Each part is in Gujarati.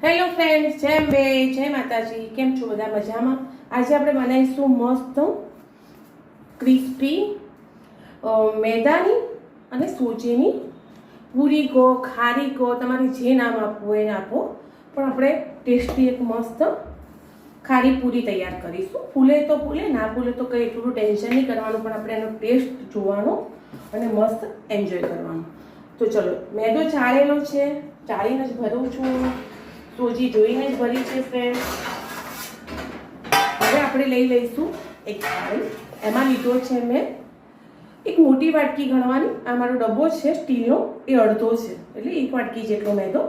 હેલો ફ્રેન્ડ્સ જય બે જય માતાજી, કેમ છો બધા મજામાં? આજે આપણે બનાવીશું મસ્ત ક્રિસ્પી મેદાની અને સોજીની પૂરી કહો ખારી ગો તમારે જે નામ આપવું એને આપો. પણ આપણે ટેસ્ટી એક મસ્ત ખારી પૂરી તૈયાર કરીશું. ફૂલે તો ફૂલે, ના ફૂલે તો કંઈ એટલું ટેન્શન નહીં કરવાનું, પણ આપણે એનો ટેસ્ટ જોવાનો અને મસ્ત એન્જોય કરવાનો. તો ચલો, મેદો ચાળેલો છે, ચાળીને જ ભરું છું. સોજી જોઈને જ ભરી છે ફ્રેન્ડ હવે આપણે લઈ લઈશું એક થાળી એમાં લીધો છે મેં એક મોટી વાટકી ગણવાની. આ મારો ડબ્બો છે, સ્ટીલનો. એ અડધો છે. એટલે એક વાટકી જેટલો મેદો.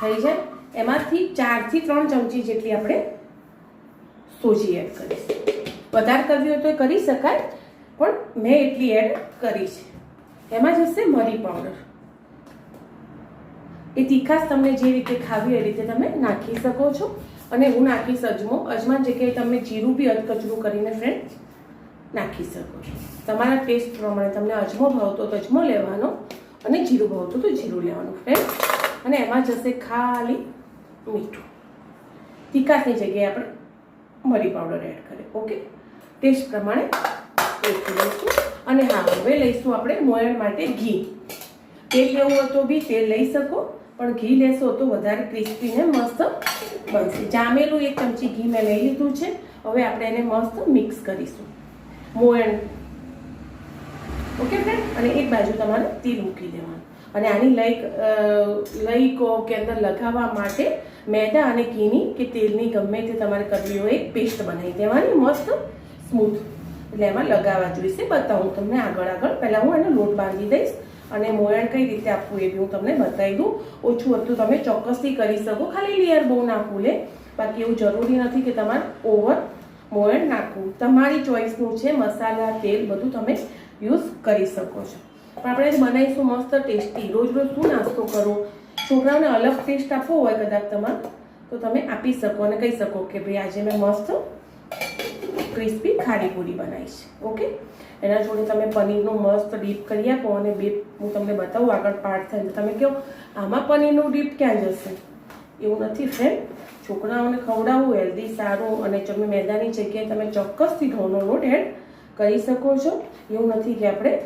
થઈ જાય. એમાંથી ચારથી ત્રણ ચમચી જેટલી આપણે સોજી એડ કરીશું. વધારે કરવી હોય તો કરી શકાય, પણ મેં એટલી એડ કરી છે. એમાં જશે મરી પાવડર. એ તીખાશ તમને જે રીતે ખાવી એ રીતે તમે નાખી શકો છો. અને હું નાખીશ અજમો અજમા જગ્યાએ તમે જીરું બી, અધકચરું કરીને ફ્રેન્ડ નાખી શકો છો. તમારા ટેસ્ટ પ્રમાણે તમને અજમો ભાવતો તો અજમો લેવાનો અને જીરું ભાવતું તો જીરું લેવાનું ફ્રેન્ડ અને એમાં જશે ખાલી મીઠું. તીખાશની જગ્યાએ આપણે મરી પાવડર એડ કરીએ ઓકે ટેસ્ટ પ્રમાણે એડ લઈશું અને હા, હવે લઈશું આપણે મોયણ માટે ઘી. તેલ લેવું હોય તો બી તેલ લઈ શકો. પણ ઘી લેશો તો વધારે ક્રિસ્પી ને મસ્ત બનશે. જામેલું એક ચમચી ઘી મેં લઈ લીધું છે. હવે આપણે એને મસ્ત મિક્સ કરીશું. મોયણ. ઓકે ફ્રેન્ડ અને એક બાજુ તમારે તીલ મૂકી દેવાનું. અને આની લઈ લઈ કહો કે અંદર લગાવવા માટે મેદા અને ઘીની કે તેલની ગમે તે તમારે કરવી હોય એક પેસ્ટ બનાવી દેવાની, મસ્ત સ્મૂથ એટલે એમાં લગાવવા જોઈશે. બતાવું તમને આગળ આગળ. પહેલાં હું એનો લોટ બાંધી દઈશ. અને મોયણ કઈ રીતે આપવું એ બી હું તમને બતાવી દઉં. ઓછું હતું તમે ચોક્કસથી કરી શકો. ખાલી લેયર બહુ ના ફૂલે બાકી એવું જરૂરી નથી કે તમારે ઓવર મોયણ નાખવું. તમારી ચોઈસનું છે મસાલા, તેલ બધું તમે યુઝ કરી શકો છો. પણ આપણે બનાવીશું મસ્ત ટેસ્ટી રોજ રોજ શું નાસ્તો કરો? છોકરાઓને અલગ ટેસ્ટ આપવો હોય કદાચ તમારે, તો તમે આપી શકો અને કહી શકો કે ભાઈ આજે મેં મસ્ત ક્રિસ્પી ખારી પૂરી બનાવીશ. ઓકે? એના જોડે તમે પનીરનું મસ્ત ડીપ કરી આપો અને બે હું તમને બતાવું આગળ પાર્ટ થાય તો તમે કહો, આમાં પનીરનું ડીપ ક્યાં જશે? એવું નથી ફ્રેન્ડ છોકરાઓને ખવડાવવું હેલ્ધી સારું અને તમે મેદાની જગ્યાએ તમે ચોક્કસથી ઘઉંનો લોટ એડ કરી શકો છો. એવું નથી કે આપણે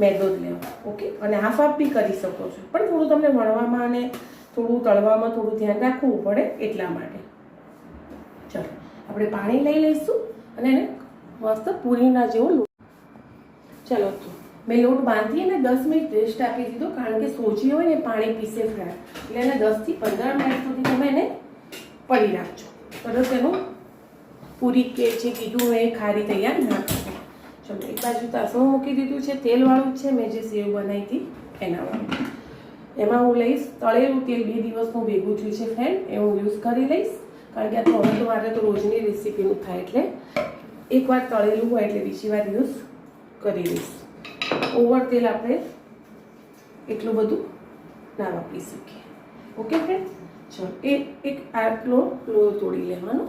મેદો જ લેવો. ઓકે? અને હાફ હાફ બી કરી શકો છો. પણ થોડું તમને વણવામાં અને થોડું તળવામાં થોડું ધ્યાન રાખવું પડે એટલા માટે. ચાલો, આપણે પાણી લઈ લઈશું. અને એને મસ્ત પૂરીના જેવો લોટ ચલો તો, મેં લોટ બાંધી અને દસ મિનિટ રેસ્ટ આપી દીધો, કારણ કે સોજી હોય ને પાણી પીસે ફ્રાય એટલે એને દસથી પંદર મિનિટ સુધી તમે એને પડી રાખજો. તરત એનું પૂરી કે જે કીધું એ ખારી તૈયાર નાખશો ચલો, એક બાજુ તાસણું મૂકી દીધું છે, તેલવાળું છે, મેં જે સેવ બનાવી હતી એના વાળું. એમાં હું લઈશ તળેલું તેલ, બે દિવસનું ભેગું થયું છે ફ્રેન્ડ એ હું યુઝ કરી લઈશ. કારણ કે આ તો મારે તો રોજની રેસીપીનું થાય એટલે એકવાર તળેલું હોય એટલે બીજી વાર યુઝ કરી લઈશ ઓવર તેલ આપણે એટલું બધું ના વાપરી શકીએ. ઓકે ફ્રેન્ડ ચલો, એ એક આટલો લોટ તોડી લેવાનો.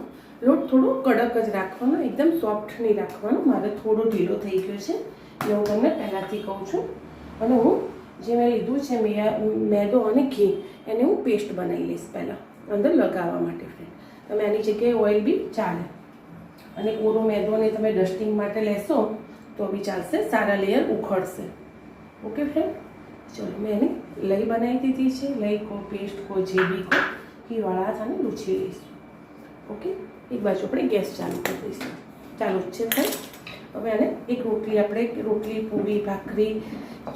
લોટ થોડો કડક જ રાખવાનો, એકદમ સોફ્ટ નહીં રાખવાનો. મારે થોડો ઢીલો થઈ ગયો છે. એટલે હું તમને પહેલાંથી કહું છું. અને હું જે મેં લીધું છે મેદો અને ઘી, એને હું પેસ્ટ બનાવી લઈશ પહેલાં, અંદર લગાવવા માટે ફ્રેન્ડ તમે આની જગ્યાએ ઓઇલ બી ચાલે. અને કોરો મેદોને તમે ડસ્ટિંગ માટે લેશો, તો બી ચાલશે, સારા લેયર ઉખડશે. ઓકે ફ્રેન્ડ ચલો, મેં એને લઈ બનાવી દીધી છે. લઈ કો પેસ્ટ કો, જે કો, ઘીવાળા હાથ આને લૂછી લઈશું. ઓકે એક બાજુ આપણે ગેસ ચાલુ કરી દઈશું. ચાલુ છે ફ્રેન્ડ હવે આને એક રોટલી, આપણે રોટલી, પૂરી, ભાખરી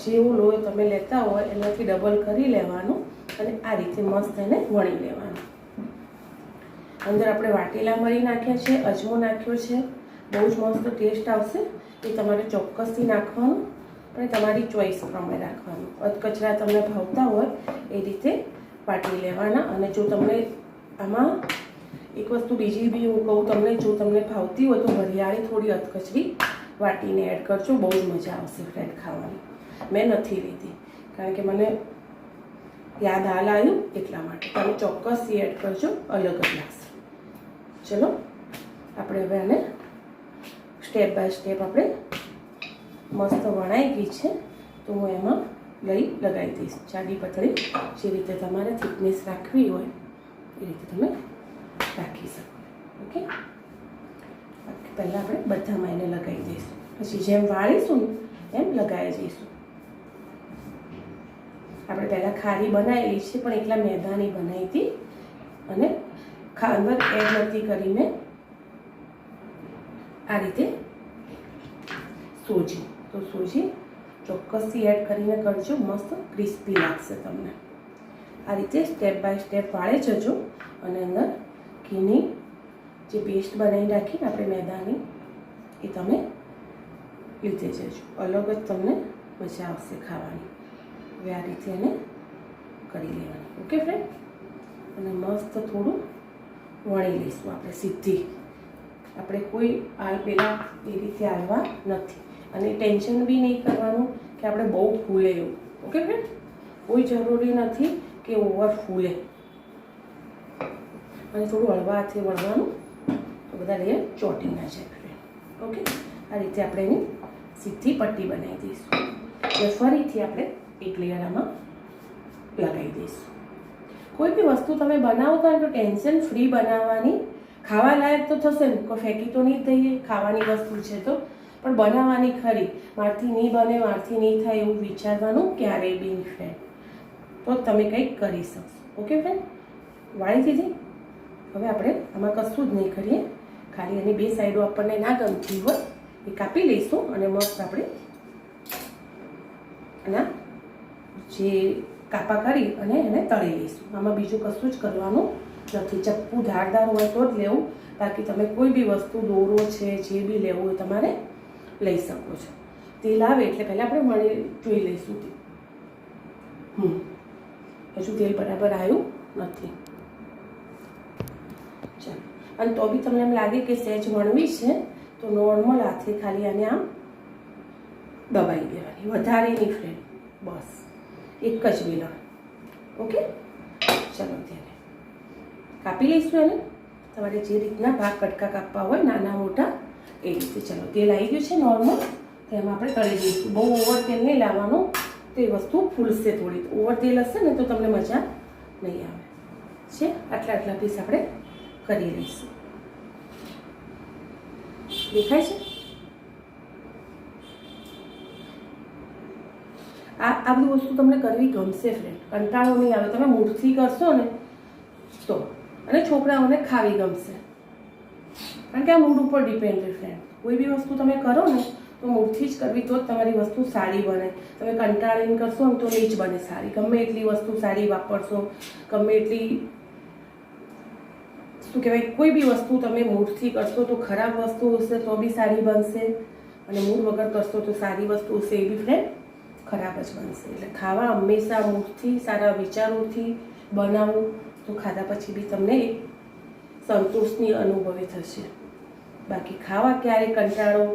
જેવું લોહી તમે લેતા હોય એનાથી ડબલ કરી લેવાનું અને આ રીતે મસ્ત એને વણી લેવાનું. અંદર આપણે વાટેલા મરી નાખ્યા છે, અજમો નાખ્યો છે. બહુ જ મસ્ત ટેસ્ટ આવશે. એ તમારે ચોક્કસથી નાખવાનું અને તમારી ચોઈસ પ્રમાણે રાખવાનું. અધકચરા તમને ભાવતા હોય એ રીતે વાટી લેવાના અને જો તમને આમાં એક વસ્તુ બીજી બી હું કહું તમને, જો તમને ભાવતી હોય તો વરિયાળી થોડી અધકચરી વાટીને એડ કરજો, બહુ જ મજા આવશે ફ્રેન્ડ ખાવાની. મેં નથી લીધી, કારણ કે મને યાદ હાલ આવ્યું એટલા માટે. તમે ચોક્કસથી એડ કરજો, અલગ જ લાગશે. ચલો, આપણે હવે આને સ્ટેપ બાય સ્ટેપ આપણે મસ્ત વણાઈ ગઈ છે, તો હું એમાં લઈ લગાવી દઈશ. જાડી પથળી જે રીતે તમારે થિકનેસ રાખવી હોય, એ રીતે તમે રાખી શકો. ઓકે? પહેલાં આપણે બધામાં એને લગાવી દઈશું. પછી જેમ વાળીશું ને, એમ લગાવી જઈશું. આપણે પહેલાં ખારી બનાવેલી છે, પણ એકલા મેદાની બનાવી હતી. અને ખા અંદર એડ નથી કરીને આ રીતે સોજી તો સોજી ચોક્કસથી એડ કરીને કરજો, મસ્ત ક્રિસ્પી લાગશે તમને. આ રીતે સ્ટેપ બાય સ્ટેપ વાળે જજો અને અંદર ઘીની જે પેસ્ટ બનાવી રાખીને આપણે મેદાની એ તમે લીધે જજો. અલગ જ તમને મજા આવશે ખાવાની. હવે આ રીતે એને કરી લેવાની. ઓકે ફ્રેન્ડ અને મસ્ત થોડું વણી લઈશું આપણે સીધી. આપણે કોઈ આ પેલા એ રીતે આવવા નથી. અને ટેન્શન બી નહીં કરવાનું કે આપણે બહુ ફૂલે એવું. ઓકે ફ્રેન્ડ કોઈ જરૂરી નથી કે ઓવર ફૂલે. અને થોડું હળવા હાથે વળવાનું તો બધા લેયર ચોટી જાય ફ્રેન્ડ ઓકે? આ રીતે આપણે એની સીધી પટ્ટી બનાવી દઈશું. એટલે ફરીથી આપણે એક લેયર આમાં લગાવી દઈશું. કોઈ બી વસ્તુ તમે બનાવતા તો ટેન્શન ફ્રી બનાવવાની. ખાવા લાયક તો થશે ને, કોઈ ફેંકી તો નહીં થઈએ ખાવાની વસ્તુ છે તો. પણ બનાવવાની ખરી. મારથી નહીં બને, મારથી નહીં થાય એવું વિચારવાનું ક્યારેય બી ફ્રેન્ડ તો તમે કંઈક કરી શકશો. ઓકે ફ્રેન્ડ વાળી દીધી હવે આપણે આમાં કશું જ નહીં કરીએ. ખાલી એની બે સાઈડો આપણને ના ગમતી હોય એ કાપી લઈશું અને મસ્ત આપણે આના જે કાપા કરી અને એને તળી લઈશું. આમાં બીજું કશું જ કરવાનું નથી. ચપ્પુ, ધારદાર હોય તો જ લેવું, બાકી તમે કોઈ બી વસ્તુ, દોરો છે, જે બી લેવું હોય તમારે લઈ શકો છો. તેલ આવે એટલે પહેલાં આપણે મળી જોઈ લઈશું હમ. હજુ તેલ બરાબર આવ્યું નથી. ચાલો. અને તો બી તમને એમ લાગે કે સહેજ વણવી છે, તો નોર્મલ હાથે ખાલી આને આમ દબાઈ દેવાની. વધારે નહીં ફ્રેન્ડ બસ. એક જ વેલણ ઓકે ચલો ત્યારે. કાપી લઈશું એને. તમારે જે રીતના ભાગ કટકા કાપવા હોય, નાના મોટા, એ રીતે. ચલો, તેલ આવી ગયું છે નોર્મલ તો એમાં આપણે તળી દઈશું. બહુ ઓવર તેલ નહીં લાવવાનું. તે વસ્તુ ફૂલશે થોડી. ઓવર તેલ હશે ને તો તમને મજા નહીં આવે. છે? આટલા આટલા પીસ આપણે કરી લઈશું. દેખાય છે? આ આ બધી વસ્તુ તમને કરવી ગમશે ફ્રેન્ડ કંટાળો નહીં આવે. તમે મૂળથી કરશો ને, તો. અને છોકરાઓને ખાવી ગમશે. કારણ કે આ મૂડ ઉપર ડિપેન્ડ છે ફ્રેન્ડ કોઈ બી વસ્તુ તમે કરો ને, તો મૂળથી જ કરવી, તો જ તમારી વસ્તુ સારી બને. તમે કંટાળીને કરશો ને, તો નહીં જ બને સારી. ગમે એટલી વસ્તુ સારી વાપરશો, ગમે એટલી, શું કહેવાય, કોઈ બી વસ્તુ તમે મૂળથી કરશો તો ખરાબ વસ્તુ હશે, તો બી સારી બનશે. અને મૂળ વગર કરશો તો સારી વસ્તુ હશે એ બી ફ્રેન્ડ ખરાબ જ બનશે. એટલે ખાવા હંમેશા મૂળથી, સારા વિચારોથી બનાવવું તો ખાધા પછી બી તમને એક સંતોષની અનુભવી થશે. બાકી ખાવા ક્યારે કંટાળો?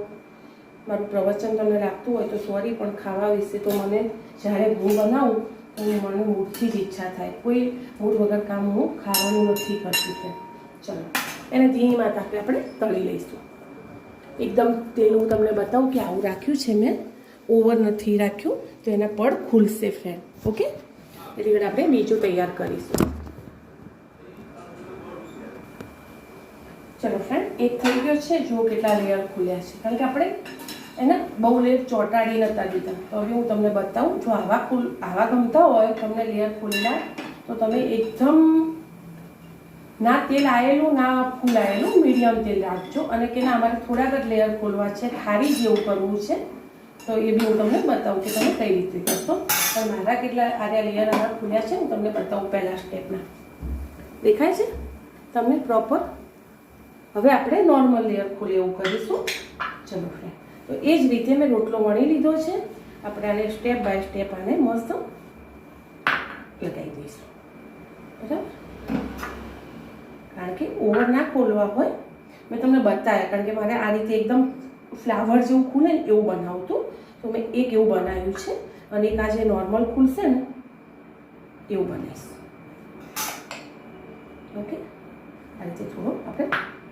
મારું પ્રવચન તમને લાગતું હોય તો સોરી પણ ખાવા વિશે તો મને જ્યારે હું બનાવું, તો મને મૂળથી જ ઈચ્છા થાય. કોઈ મૂળ વગર કામ હું ખાવાનું નથી કરતી છે ચલો. એને ધીમા તાપે આપણે તળી લઈશું. એકદમ તેલ હું તમને બતાવું કે આવું રાખ્યું છે મેં. ઓવર નથી રાખ્યું તો એના પડ ખુલશે ફ્રેન્ડ ઓકે? એટલે આગળ આપણે બીજું તૈયાર કરીશું. ચલો ફ્રેન્ડ એક થઈ ગયો છે. જો કેટલા લેયર ખુલ્યા છે. કારણ કે આપણે એને બહુ લેયર ચોંટાડી નતા દીધા. તો હવે હું તમને બતાવું, જો આવા ખુલ, આવા ગમતા હોય, તમને લેયર ખુલ્લા, તો તમે એકદમ ના તેલ આવેલું ના ફૂલાયેલું મીડિયમ તેલ રાખજો. અને કે ના અમારે થોડાક જ લેયર ખોલવા છે. ખારી જેવું કરવું છે. તો એ બી હું તમને બતાવું કે તમે કઈ રીતે કરશો. પણ મારા કેટલા આર્યા લેયર આના ખુલ્યા છે, હું તમને બતાવું પહેલાં સ્ટેપના. દેખાય છે? તમને પ્રોપર હવે આપણે નોર્મલ લેયર ખોલે એવું કરીશું. ચલો ફ્રેન્ડ તો એ જ રીતે મેં રોટલો વણી લીધો છે. આપણે આને સ્ટેપ બાય સ્ટેપ આને મસ્ત લગાવી દઈશું. બરાબર? કારણ કે ઓવર ના ખોલવા હોય. મેં તમને બતાવ્યા, કારણ કે મારે આ રીતે એકદમ ફ્લાવર જેવું ખુલે ને એવું બનાવતું. તો મેં એક એવું બનાવ્યું છે અને એક આ જે નોર્મલ ખુલશે ને, એવું બનાવીશ. ઓકે આ રીતે થોડું આપણે,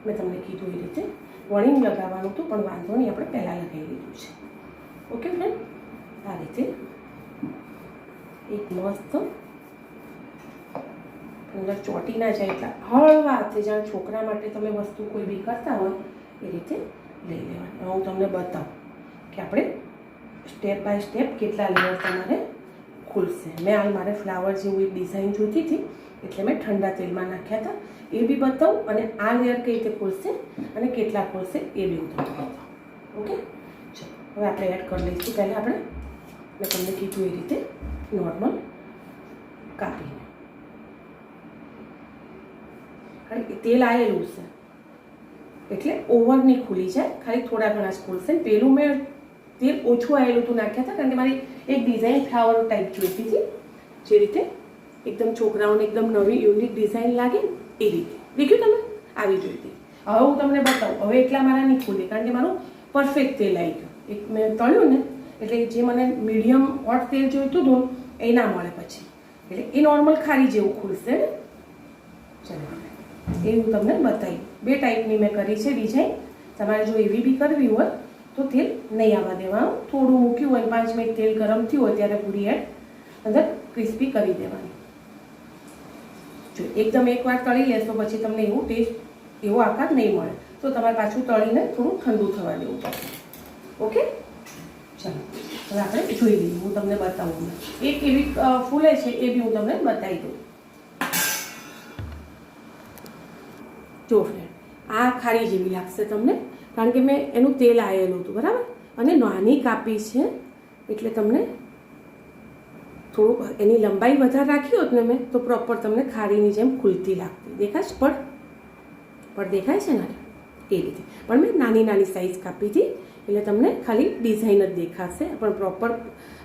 મેં તમને કીધું એ રીતે વણીને લગાવવાનું હતું, પણ વાંધો નહીં, આપણે પહેલાં લગાવી લીધું છે. ઓકે ફ્રેન્ડ આ રીતે. એક મસ્ત, અંદર ચોટી ના જાય એટલા હળવા હાથે, જાણ છોકરા માટે તમે વસ્તુ કોઈ બી કરતા હોય, એ રીતે લઈ લેવાની. હું તમને બતાવું કે આપણે સ્ટેપ બાય સ્ટેપ કેટલા લેયર તમારે ખુલશે. મેં હાલ મારે ફ્લાવર જેવું ડિઝાઇન જોઈતી હતી, એટલે મેં ઠંડા તેલમાં નાખ્યા હતા. એ બી બતાવું અને આ લેયર કઈ રીતે ખુલશે અને કેટલા ખુલશે એ બી હું તમને ઓકે? ચલો, હવે આપણે એડ કરી લઈશું. પહેલાં આપણે મેં તમને કીધું એ રીતે નોર્મલ કાપીને. કારણ કે તેલ આવેલું છે એટલે ઓવર નહીં ખુલી જાય, ખાલી થોડા ઘણા જ ખુલશે. પેલું મેં તેલ ઓછું આવેલું હતું નાખ્યા હતા, કારણ કે મારી એક ડિઝાઇન ફ્લાવર ટાઈપ જોઈતી હતી. જે રીતે એકદમ છોકરાઓને એકદમ નવી યુનિક ડિઝાઇન લાગે એ રીતે. દેખ્યું તમે? આવી જોઈતી હવે હું તમને બતાવું. હવે એટલા મારા નહીં ખુલે કારણ કે મારું પરફેક્ટ તેલ આવી ગયું. એક મેં તળ્યું ને, એટલે જે મને મીડિયમ હોટ તેલ જોઈતું હતું એ ના મળે પછી. એટલે એ નોર્મલ ખારી જેવું ખુલશે ને? ચાલો. એ હું તમને બતાવી બે ટાઈપની મેં કરી છે ડિઝાઇન તમારે જો એવી બી કરવી હોય તો તેલ નહીં આવવા દેવાનું. થોડું મૂક્યું હોય, પાંચ મિનિટ તેલ ગરમ થયું હોય ત્યારે પૂરી એડ અંદર ક્રિસ્પી કરી દેવાની. જો એકદમ એકવાર તળી લેશો, પછી તમને એવું ટેસ્ટ એવો આકાર નહીં મળે. તો તમારે પાછું તળીને થોડું ઠંડુ થવા દેવું પડશે. ઓકે? ચાલો, હવે આપણે જોઈ લઈએ. હું તમને બતાવું. એ કેવી ફૂલે છે એ બી હું તમને બતાવી દઉં. જો ફ્રેન્ડ આ ખારી જેવી લાગશે તમને. કારણ કે મેં એનું તેલ આવેલું હતું, બરાબર? અને નાની કાપી છે, એટલે તમને થોડુંક એની લંબાઈ વધારે રાખી હોત ને મેં, તો પ્રોપર તમને ખારીની જેમ ખુલતી લાગતી. દેખાય છે? પણ પણ દેખાય છે ને એ રીતે. પણ મેં નાની નાની સાઈઝ કાપી હતી, એટલે તમને ખાલી ડિઝાઇન જ દેખાશે, પણ પ્રોપર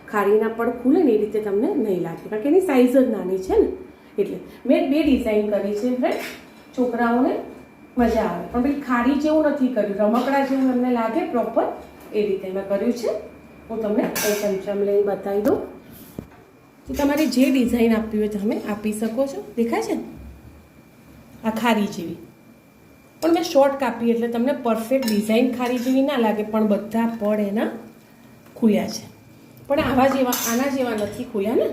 ખારીના પડ ખુલે ને એ રીતે તમને નહીં લાગે. કારણ કે એની સાઈઝ જ નાની છે ને. એટલે મેં બે ડિઝાઇન કરી છે ફ્રેન્ડ છોકરાઓને મજા આવે. પણ પેલી ખારી જેવું નથી કર્યું. રમકડા જેવું એમને લાગે પ્રોપર એ રીતે. મેં કર્યું છે. હું તમને એ ચમચમ લઈને બતાવી દઉં. તો તમારે જે ડિઝાઇન આપવી હોય તમે આપી શકો છો. દેખાય છે? આ ખારી જેવી. પણ મેં શોર્ટ કાપી એટલે તમને પરફેક્ટ ડિઝાઇન ખારી જેવી ના લાગે, પણ બધા પડ એના ખુલ્યા છે. પણ આવા જેવા, આના જેવા નથી ખુલ્યા ને?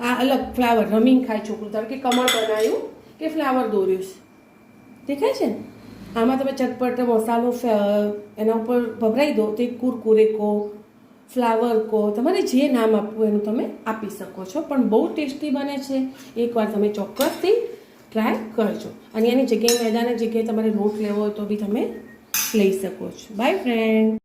આ અલગ ફ્લાવર રમીન ખાય છોકરું. ધારો કે કમળ બનાવ્યું? કે ફ્લાવર દોર્યું છે? દેખાય છે ને? આમાં તમે ચટપટ, મસાલો એના ઉપર ભભરાઈ દો તો કુરકુરે કહો ફ્લાવર કહો તમારે જે નામ આપવું એનું તમે આપી શકો છો. પણ બહુ ટેસ્ટી બને છે. એકવાર તમે ચોક્કસથી ટ્રાય કરજો. અને એની જગ્યાએ મેદાની જગ્યાએ તમારે રોટ લેવો હોય તો બી તમે લઈ શકો છો. By friend